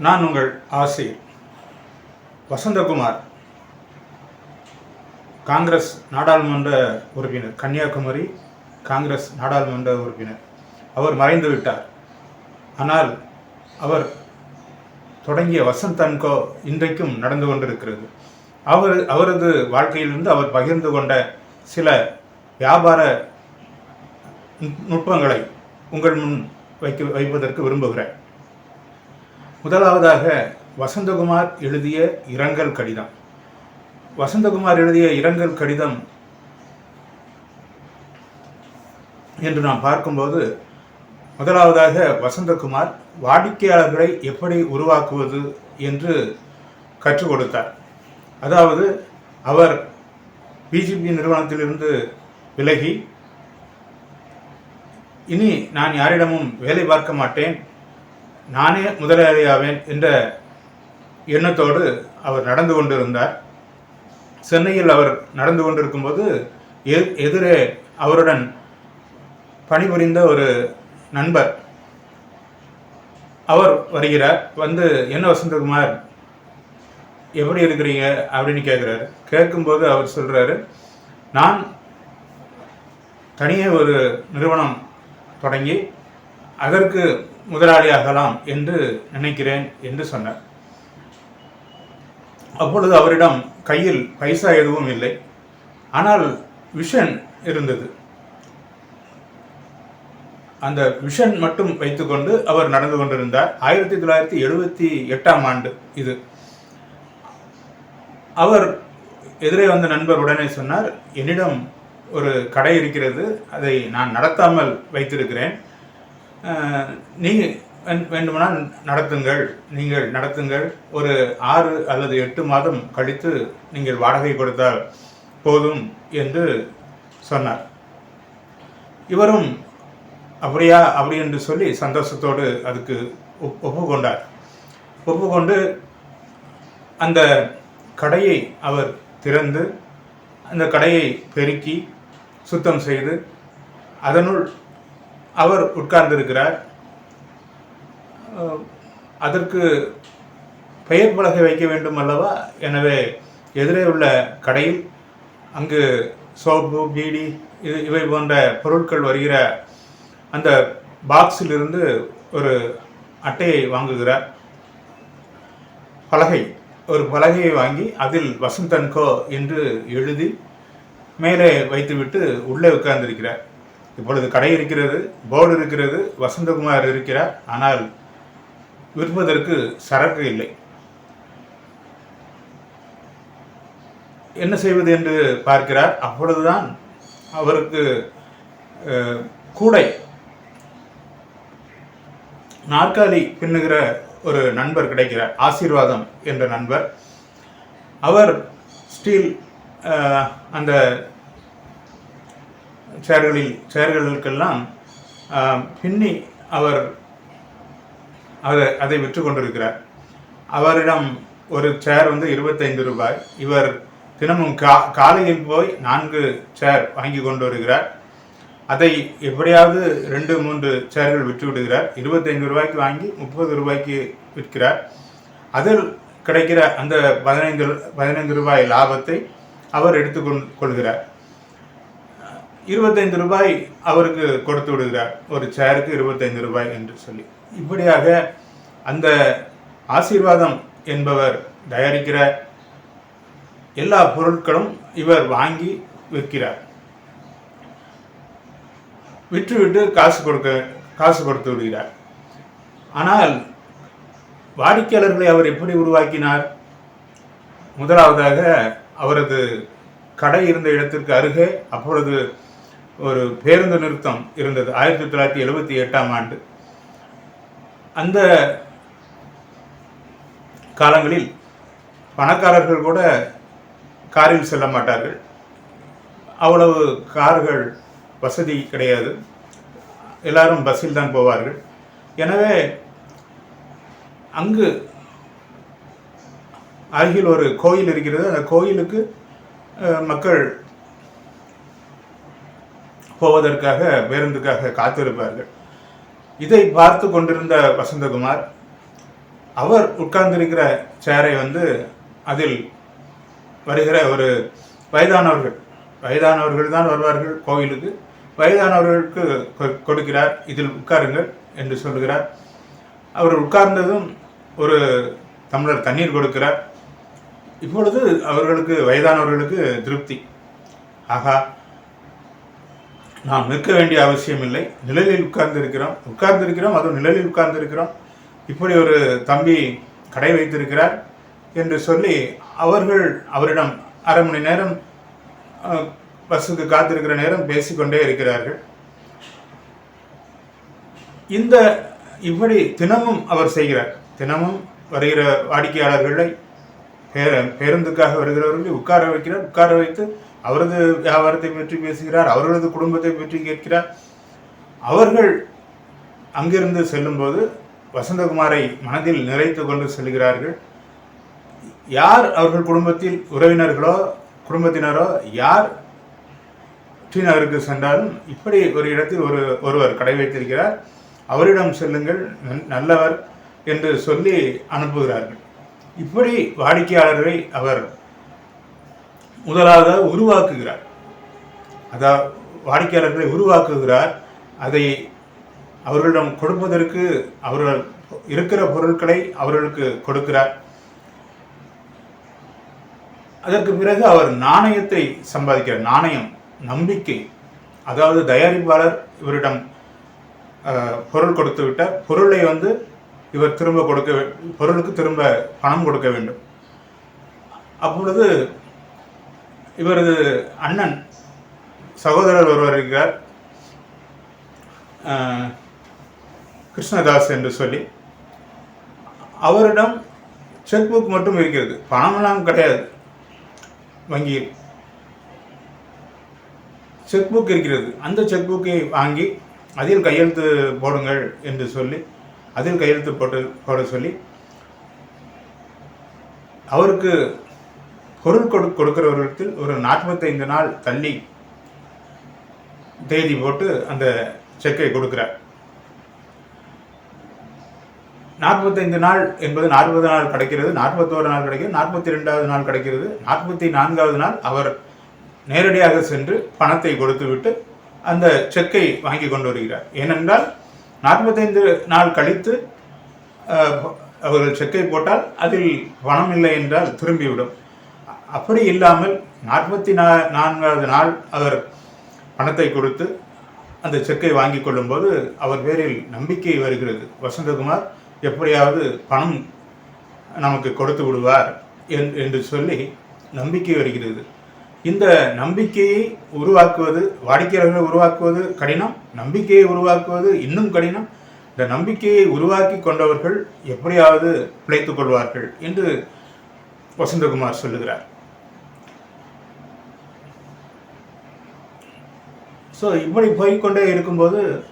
நான் உங்கள் ஆசிரியர் வசந்தகுமார். காங்கிரஸ் நாடாளுமன்ற உறுப்பினர். கன்னியாகுமரி காங்கிரஸ் நாடாளுமன்ற உறுப்பினர். அவர் மறைந்து விட்டார். ஆனால் அவர் தொடங்கிய வசந்த் அன்கோ இன்றைக்கும் நடந்து கொண்டிருக்கிறது. அவர் அவரது வாழ்க்கையிலிருந்து அவர் பகிர்ந்து கொண்ட சில வியாபார நுட்- நுட்பங்களை உங்கள் முன் வைக்க வைப்பதற்கு விரும்புகிறேன். முதலாவதாக வசந்தகுமார் எழுதிய இரங்கல் கடிதம். வசந்தகுமார் எழுதிய இரங்கல் கடிதம் என்று நாம் பார்க்கும்போது முதலாவதாக வசந்தகுமார் வாடிக்கையாளர்களை எப்படி உருவாக்குவது என்று கற்றுக் கொடுத்தார். அதாவது அவர் பிஜேபி நிறுவனத்திலிருந்து விலகி இனி நான் யாரிடமும் வேலை பார்க்க மாட்டேன். நானே முதலாளியாவேன் என்ற எண்ணத்தோடு அவர் நடந்து கொண்டிருந்தார். சென்னையில் அவர் நடந்து கொண்டிருக்கும்போது எதிரே அவருடன் பணிபுரிந்த ஒரு நண்பர். அவர் வருகிறார் வந்து என்ன வசந்தகுமார் எப்படி இருக்கிறீங்க? அப்படின்னு கேட்குறாரு. கேட்கும்போது அவர் சொல்கிறாரு நான் தனியே ஒரு நிறுவனம் தொடங்கி அதற்கு முதலாளியாகலாம் என்று நினைக்கிறேன் என்று சொன்னார். அப்பொழுது அவரிடம் கையில் பைசா எதுவும் இல்லை. ஆனால் விஷன் இருந்தது. அந்த விஷன் மட்டும் வைத்துக்கொண்டு அவர் நடந்து கொண்டிருந்தார். ஆயிரத்தி தொள்ளாயிரத்தி எழுபத்தி எட்டாம் ஆண்டு இது. அவர் எதிரே வந்த நண்பர் உடனே சொன்னார் என்னிடம் ஒரு கடை இருக்கிறது. அதை நான் நடத்தாமல் வைத்திருக்கிறேன். நீங்கள் வேண்- வேண்டுமானால் நடத்துங்கள். நீங்கள் நடத்துங்கள். ஒரு ஆறு அல்லது எட்டு மாதம் கழித்து நீங்கள் வாடகை கொடுத்தால் போதும் என்று சொன்னார். இவரும் அப்படியா அப்படி என்று சொல்லி சந்தோஷத்தோடு அதுக்கு ஒப்- ஒப்புக்கொண்டார். ஒப்புக்கொண்டு அந்த கடையை அவர் திறந்து அந்த கடையை பெருக்கி சுத்தம் செய்து அதனுள் அவர் உட்கார்ந்திருக்கிறார். அதற்கு பெயர் பலகை வைக்க வேண்டும் அல்லவா? எனவே எதிரே உள்ள கடையில் அங்கு சோப்பு பீடி இது இவை போன்ற பொருட்கள் வருகிற அந்த பாக்ஸிலிருந்து ஒரு அட்டையை வாங்குகிறார். பலகை ஒரு பலகையை வாங்கி அதில் வசந்தன்கோ என்று எழுதி மேலே வைத்துவிட்டு உள்ளே உட்கார்ந்திருக்கிறார். இப்பொழுது கடை இருக்கிறது போர்டு இருக்கிறது வசந்தகுமார் இருக்கிறார். ஆனால் விற்பதற்கு சரக்கு இல்லை. என்ன செய்வது என்று பார்க்கிறார். அப்பொழுதுதான் அவருக்கு கூடை. நாற்காலி பின்னுகிற ஒரு நண்பர் கிடைக்கிறார். ஆசீர்வாதம் என்ற நண்பர். அவர் ஸ்டீல் அந்த சேர்களில் சேர்களுக்கெல்லாம் பின்னி அவர் அதை அதை விற்று கொண்டிருக்கிறார். அவரிடம் ஒரு சேர் வந்து இருபத்தைந்து ரூபாய். இவர் தினமும் கா காலையில் போய் நான்கு சேர் வாங்கி கொண்டு வருகிறார். அதை எப்படியாவது ரெண்டு மூன்று சேர்கள் விற்று விடுகிறார். இருபத்தைந்து ரூபாய்க்கு வாங்கி முப்பது ரூபாய்க்கு விற்கிறார். அதில் கிடைக்கிற அந்த பதினைந்து பதினைந்து ரூபாய் லாபத்தை அவர் எடுத்துக்கொள் கொள்கிறார். இருபத்தைந்து ரூபாய் அவருக்கு கொடுத்து விடுகிறார். ஒரு சேருக்கு இருபத்தைந்து ரூபாய் என்று சொல்லி. இப்படியாக அந்த ஆசீர்வாதம் என்பவர் தயாரிக்கிற எல்லா பொருட்களும் இவர் வாங்கி விற்கிறார். விற்றுவிட்டு காசு கொடுக்க காசு கொடுத்து விடுகிறார். ஆனால் வாடிக்கையாளர்களை அவர் எப்படி உருவாக்கினார்? முதலாவதாக அவரது கடை இருந்த இடத்திற்கு அருகே அப்பொழுது ஒரு பேருந்து நிறுத்தம் இருந்தது. ஆயிரத்தி தொள்ளாயிரத்தி எழுபத்தி எட்டாம் ஆண்டு. அந்த காலங்களில் பணக்காரர்கள் கூட காரில் செல்ல மாட்டார்கள். அவ்வளவு கார்கள் வசதி கிடையாது. எல்லாரும் பஸ்ஸில் தான் போவார்கள். எனவே அங்கு அருகில் ஒரு கோயில் இருக்கிறது. அந்த கோயிலுக்கு மக்கள் போவதற்காக பேருந்துக்காக காத்திருப்பார்கள். இதை பார்த்து கொண்டிருந்த வசந்தகுமார் அவர் உட்கார்ந்திருக்கிற சேரை வந்து அதில் வருகிற ஒரு வயதானவர்கள் வயதானவர்கள் தான் வருவார்கள் கோவிலுக்கு. வயதானவர்களுக்கு கொ- கொடுக்கிறார் இதில் உட்காருங்கள் என்று சொல்கிறார். அவர் உட்கார்ந்ததும் ஒரு தமிழர் தண்ணீர் கொடுக்கிறார். இப்பொழுது அவர்களுக்கு வயதானவர்களுக்கு திருப்தி. ஆகா நாம் நிற்க வேண்டிய அவசியம் இல்லை. நிழலில் உட்கார்ந்து இருக்கிறோம் உட்கார்ந்து இருக்கிறோம் அதுவும் நிழலில் உட்கார்ந்து இருக்கிறோம் இப்படி ஒரு தம்பி கடை வைத்திருக்கிறார் என்று சொல்லி அவர்கள் அவரிடம் அரை மணி நேரம் பஸ்ஸுக்கு காத்திருக்கிற நேரம் பேசிக்கொண்டே இருக்கிறார்கள். இந்த இப்படி தினமும் அவர் செய்கிறார். தினமும் வருகிற வாடிக்கையாளர்களை பேருந்துக்காக வருகிறவர்களை உட்கார வைக்கிறார். உட்கார வைத்து அவரது வியாபாரத்தை பற்றி பேசுகிறார் அவர்களது குடும்பத்தை பற்றி கேட்கிறார். அவர்கள் அங்கிருந்து செல்லும்போது வசந்தகுமாரை மனதில் நிறைத்து கொண்டு செல்கிறார்கள். யார் அவர்கள் குடும்பத்தில் உறவினர்களோ குடும்பத்தினரோ யார் டி நகருக்கு சென்றாலும் இப்படி ஒரு இடத்தில் ஒரு ஒருவர் கடை வைத்திருக்கிறார். அவரிடம் செல்லுங்கள் நன்- நல்லவர் என்று சொல்லி அனுப்புகிறார்கள். இப்படி வாடிக்கையாளரை அவர் முதலாக உருவாக்குகிறார். அதாவது வாடிக்கையாளர்களை உருவாக்குகிறார். அதை அவர்களிடம் கொடுப்பதற்கு அவர்கள் இருக்கிற பொருட்களை அவர்களுக்கு கொடுக்கிறார். அதற்கு பிறகு அவர் நாணயத்தை சம்பாதிக்கிறார். நாணயம் நம்பிக்கை. அதாவது தயாரிப்பாளர் இவரிடம் பொருள் கொடுத்து விட்ட பொருளை வந்து இவர் திரும்ப கொடுக்க வே- பொருளுக்கு திரும்ப பணம் கொடுக்க வேண்டும். அப்பொழுது இவரது அண்ணன் சகோதரர் ஒருவர் இருக்கிறார் கிருஷ்ணதாஸ் என்று சொல்லி. அவரிடம் செக் புக் மட்டும் இருக்கிறது. பணமெல்லாம் கிடையாது. வங்கியில். செக் புக் இருக்கிறது. அந்த செக் புக்கை வாங்கி அதில் கையெழுத்து போடுங்கள் என்று சொல்லி அதில் கையெழுத்து போட்டு போட சொல்லி அவருக்கு பொருள் கொடு கொடுக்கிறவர்களுக்கு ஒரு நாற்பத்தைந்து நாள் தள்ளி தேதி போட்டு அந்த செக்கை கொடுக்குறார். நாற்பத்தைந்து நாள் என்பது நாற்பது நாள் கிடைக்கிறது நாற்பத்தோரு நாள் கிடைக்கிறது நாற்பத்தி ரெண்டாவது நாள் கிடைக்கிறது நாற்பத்தி நான்காவது நாள் அவர் நேரடியாக சென்று பணத்தை கொடுத்துவிட்டு அந்த செக்கை வாங்கி கொண்டு வருகிறார். ஏனென்றால் நாற்பத்தைந்து நாள் கழித்து அவர்கள் செக்கை போட்டால் அதில் பணம் இல்லை என்றால் திரும்பிவிடும். அப்படி இல்லாமல் நாற்பத்தி நா நான்காவது நாள் அவர் பணத்தை கொடுத்து அந்த செக்கை வாங்கி கொள்ளும்போது அவர் பேரில் நம்பிக்கை வருகிறது. வசந்தகுமார் எப்படியாவது பணம் நமக்கு கொடுத்து விடுவார் என்- என்று சொல்லி நம்பிக்கை வருகிறது. இந்த நம்பிக்கையை உருவாக்குவது வாடிக்கையாளர்களை உருவாக்குவது கடினம் நம்பிக்கையை உருவாக்குவது இன்னும் கடினம். இந்த நம்பிக்கையை உருவாக்கி கொண்டவர்கள் எப்படியாவது பிழைத்துக் கொள்வார்கள் என்று வசந்தகுமார் சொல்லுகிறார். ஸோ இப்படி போய்க்கொண்டே இருக்கும்போது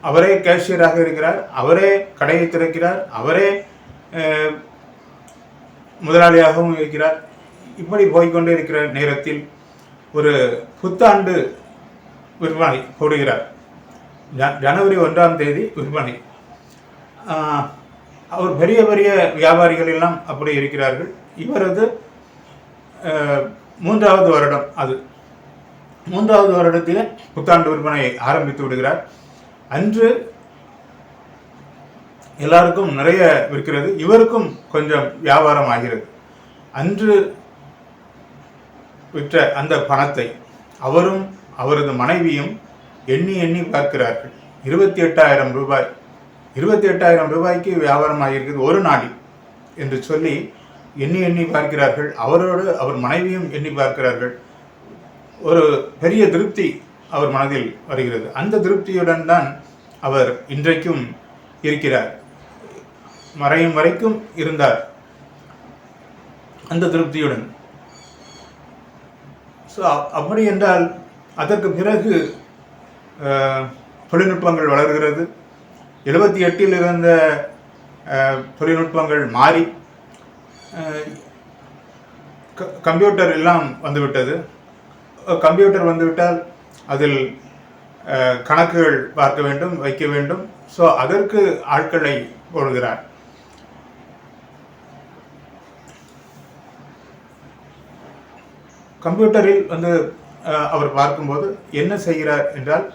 அவரே கேஷியராக இருக்கிறார் அவரே கடையை திறக்கிறார் அவரே முதலாளியாகவும் இருக்கிறார். இப்படி போய்க்கொண்டே இருக்கிற நேரத்தில் ஒரு புத்தாண்டு விற்பனை போடுகிறார். ஜ- ஜனவரி ஒன்றாம் தேதி விற்பனை. அவர் பெரிய பெரிய வியாபாரிகள் எல்லாம் அப்படி இருக்கிறார்கள். இவரது மூன்றாவது வருடம் அது. மூன்றாவது வருடத்தில் புத்தாண்டு விற்பனையை ஆரம்பித்து விடுகிறார். அன்று எல்லாருக்கும் நிறைய விற்கிறது. இவருக்கும் கொஞ்சம் வியாபாரம் ஆகிறது. அன்று விற்ற அந்த பணத்தை அவரும் அவரது மனைவியும் எண்ணி எண்ணி பார்க்கிறார்கள். இருபத்தி எட்டாயிரம் ரூபாய். இருபத்தி எட்டாயிரம் ரூபாய்க்கு வியாபாரம் ஆகியிருக்குது ஒரு நாளில் என்று சொல்லி எண்ணி எண்ணி பார்க்கிறார்கள். அவரோடு அவர் மனைவியும் எண்ணி பார்க்கிறார்கள். ஒரு பெரிய திருப்தி அவர் மனதில் வருகிறது. அந்த திருப்தியுடன் தான் அவர் இன்றைக்கும் இருக்கிறார். மறையும் வரைக்கும் இருந்தார். அந்த திருப்தியுடன். ஸோ அப்படி என்றால் அதற்கு பிறகு தொழில்நுட்பங்கள் வளர்கிறது. எழுபத்தி எட்டில் இருந்த தொழில்நுட்பங்கள் மாறி கம்ப்யூட்டர் எல்லாம் வந்துவிட்டது. கம்ப்யூட்டர் வந்துவிட்டால் அதில் அஹ், கணக்குகள் பார்க்க வேண்டும் வைக்க வேண்டும். ஸோ அதற்கு ஆட்களை போடுகிறார். கம்ப்யூட்டரில் வந்து அஹ், அவர் பார்க்கும்போது என்ன செய்கிறார் என்றால்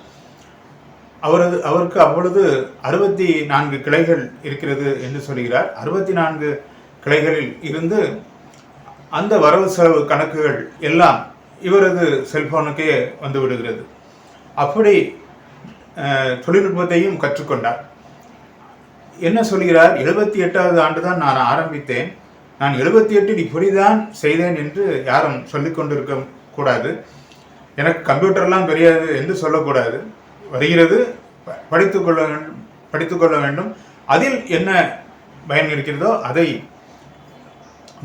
அவரது அவருக்கு அப்பொழுது அறுபத்தி நான்கு கிளைகள் இருக்கிறது என்று சொல்கிறார். அறுபத்தி நான்கு கிளைகளில் இருந்து அந்த வரவு செலவு கணக்குகள் எல்லாம் இவரது செல்போனுக்கே வந்து விடுகிறது. அப்படி தொழில்நுட்பத்தையும் கற்றுக்கொண்டார். என்ன சொல்கிறார்? எழுபத்தி எட்டாவது ஆண்டு தான் நான் ஆரம்பித்தேன். நான் எழுபத்தி எட்டில் இப்படிதான் செய்தேன் என்று யாரும் சொல்லிக்கொண்டிருக்க கூடாது. எனக்கு கம்ப்யூட்டர்லாம் தெரியாது என்று சொல்லக்கூடாது. வருகிறது ப- படித்துக்கொள்ள வேண்டும் படித்துக்கொள்ள வேண்டும். அதில் என்ன பயன் இருக்கிறதோ அதை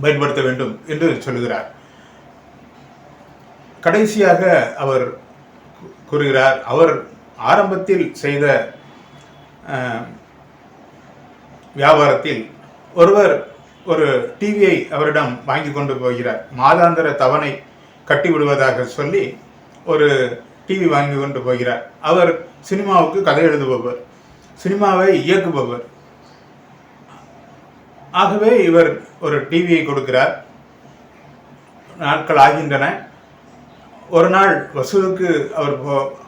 பயன்படுத்த வேண்டும் என்று சொல்லுகிறார். கடைசியாக அவர் கூறுகிறார் அவர் ஆரம்பத்தில் செய்த வியாபாரத்தில் ஒருவர் ஒரு டிவியை அவரிடம் வாங்கி கொண்டு போகிறார். மாதாந்திர தவணை கட்டி விடுவதாக சொல்லி ஒரு டிவி வாங்கி கொண்டு போகிறார். அவர் சினிமாவுக்கு கதை எழுதுபவர் சினிமாவை இயக்குபவர். ஆகவே இவர் ஒரு டிவியை கொடுக்கிறார். நாட்கள் ஆகின்றன. ஒரு நாள் வசூலுக்கு அவர் போ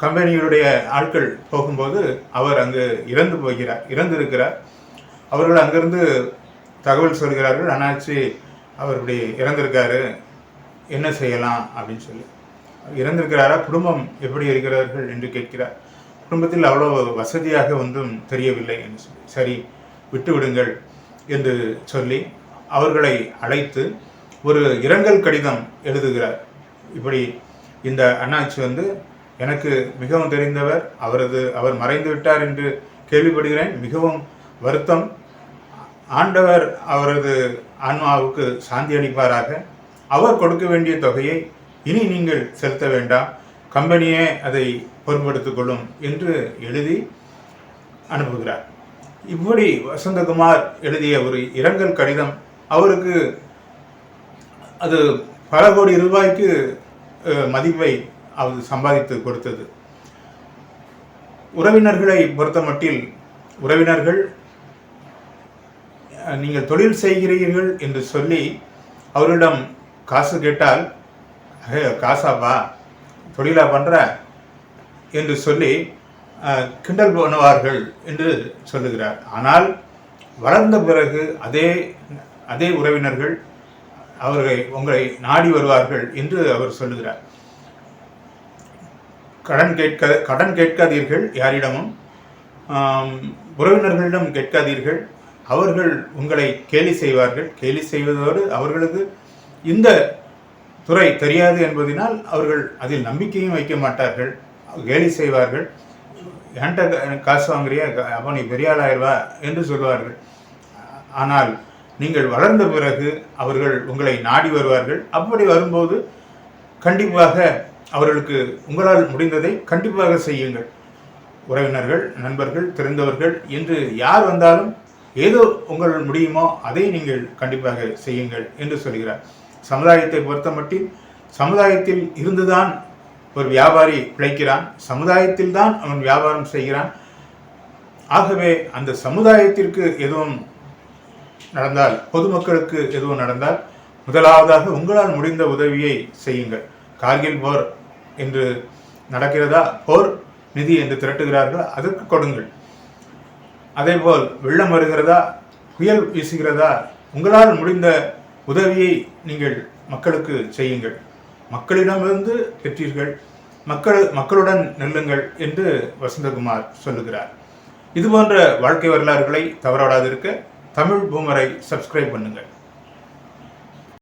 கம்பெனிகளுடைய ஆட்கள் போகும்போது அவர் அங்கு இறந்து போகிறார் இறந்திருக்கிறார். அவர்கள் அங்கிருந்து தகவல் சொல்கிறார்கள் அண்ணாச்சி அவர் இப்படி இறந்திருக்காரு. என்ன செய்யலாம்? அப்படின்னு சொல்லி. இறந்திருக்கிறாரா? குடும்பம் எப்படி இருக்கிறார்கள்? என்று கேட்கிறார். குடும்பத்தில் அவ்வளோ வசதியாக ஒன்றும் தெரியவில்லை என்று சொல்லி. சரி விட்டுவிடுங்கள் என்று சொல்லி அவர்களை அழைத்து ஒரு இரங்கல் கடிதம் எழுதுகிறார். இப்படி இந்த அண்ணாச்சி வந்து எனக்கு மிகவும் தெரிந்தவர் அவரது அவர் மறைந்து விட்டார் என்று கேள்விப்படுகிறேன். மிகவும் வருத்தம். ஆண்டவர் அவரது ஆன்மாவுக்கு சாந்தி அளிப்பாராக. அவர் கொடுக்க வேண்டிய தொகையை இனி நீங்கள் செலுத்த வேண்டாம். கம்பெனியே அதை பொருட்படுத்திக் கொள்ளும் என்று எழுதி அனுப்புகிறார். இப்படி வசந்தகுமார் எழுதிய ஒரு இரங்கல் கடிதம் அவருக்கு அது பல கோடி ரூபாய்க்கு மதிப்பை அது சம்பாதித்து கொடுத்தது. உறவினர்களை பொறுத்த மட்டில் உறவினர்கள் நீங்கள் தொழில் செய்கிறீர்கள் என்று சொல்லி அவரிடம் காசு கேட்டால் காசாப்பா தொழிலா பண்ற? என்று சொல்லி கிண்டல் பண்ணுவார்கள் என்று சொல்லுகிறார். ஆனால் வளர்ந்த பிறகு அதே அதே உறவினர்கள் அவர்களை உங்களை நாடி வருவார்கள் என்று அவர் சொல்லுகிறார். கடன் கேட்க கடன் கேட்காதீர்கள் யாரிடமும். உறவினர்களிடம் கேட்காதீர்கள். அவர்கள் உங்களை கேலி செய்வார்கள். கேலி செய்வதோடு அவர்களுக்கு இந்த துறை தெரியாது என்பதனால் அவர்கள் அதில் நம்பிக்கையும் வைக்க மாட்டார்கள். கேலி செய்வார்கள். என்கிட்ட காசு வாங்குறியா? அப்போ நீ பெரிய ஆளாயிருவா என்று சொல்வார்கள் ஆனால் நீங்கள் வளர்ந்த பிறகு அவர்கள் உங்களை நாடி வருவார்கள். அப்படி வரும்போது கண்டிப்பாக அவர்களுக்கு உங்களால் முடிந்ததை கண்டிப்பாக செய்யுங்கள். உறவினர்கள் நண்பர்கள் தெரிந்தவர்கள் என்று யார் வந்தாலும் ஏதோ உங்கள் முடியுமோ அதை நீங்கள் கண்டிப்பாக செய்யுங்கள் என்று சொல்கிறார். சமுதாயத்தை பொறுத்த மட்டும் சமுதாயத்தில் இருந்துதான் ஒரு வியாபாரி பிழைக்கிறான் சமுதாயத்தில் தான் அவன் வியாபாரம் செய்கிறான். ஆகவே அந்த சமுதாயத்திற்கு எதுவும் நடந்தால் பொதுமக்களுக்கு எதுவும் நடந்தால் முதலாவதாக உங்களால் முடிந்த உதவியை செய்யுங்கள். கார்கில் போர் என்று நடக்கிறதா? போர் நிதி என்று திரட்டுகிறார்கள்? அதற்கு கொடுங்கள். அதேபோல் வெள்ளம் வருகிறதா? புயல் வீசுகிறதா? உங்களால் முடிந்த உதவியை நீங்கள் மக்களுக்கு செய்யுங்கள். மக்களிடமிருந்து பெற்றீர்கள். மக்கள் மக்களுடன் நெல்லுங்கள் என்று வசந்தகுமார் சொல்லுகிறார். இது போன்ற வாழ்க்கை வரலாறுகளை தவறாடாதிருக்க தமிழ் பூமரை சப்ஸ்கிரைப் பண்ணுங்கள்.